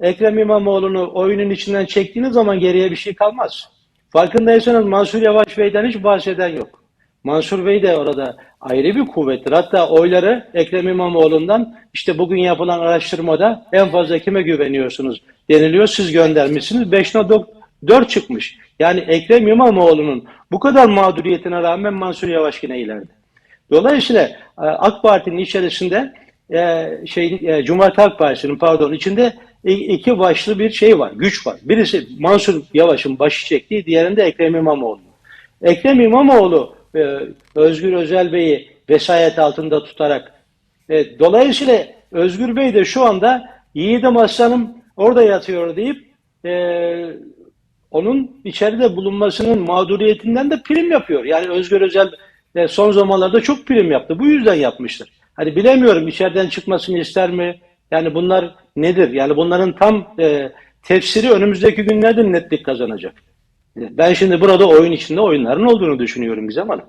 Ekrem İmamoğlu'nu oyunun içinden çektiğiniz zaman geriye bir şey kalmaz. Farkındaysanız Mansur Yavaş Bey'den hiç bahseden yok. Mansur Bey de orada ayrı bir kuvvettir. Hatta oyları Ekrem İmamoğlu'ndan işte bugün yapılan araştırmada en fazla kime güveniyorsunuz deniliyor. Siz göndermişsiniz. 5.4 çıkmış. Yani Ekrem İmamoğlu'nun bu kadar mağduriyetine rağmen Mansur Yavaş yine ileride. Dolayısıyla e, AK Parti'nin içerisinde e, şey e, Cumhuriyet Halk Partisi'nin pardon içinde i- iki başlı bir şey var, güç var. Birisi Mansur Yavaş'ın başı çektiği, diğerinde Ekrem İmamoğlu. Ekrem İmamoğlu e, Özgür Özel Bey'i vesayet altında tutarak e, dolayısıyla Özgür Bey de şu anda Yiğidim Aslanım orada yatıyor deyip e, onun içeride bulunmasının mağduriyetinden de prim yapıyor. Yani Özgür Özel e, son zamanlarda çok prim yaptı. Bu yüzden yapmıştır. Hani bilemiyorum içeriden çıkmasını ister mi? Yani bunlar nedir? Yani bunların tam e, tefsiri önümüzdeki günlerde netlik kazanacak. Ben şimdi burada oyun içinde oyunların olduğunu düşünüyorum Gizem Hanım.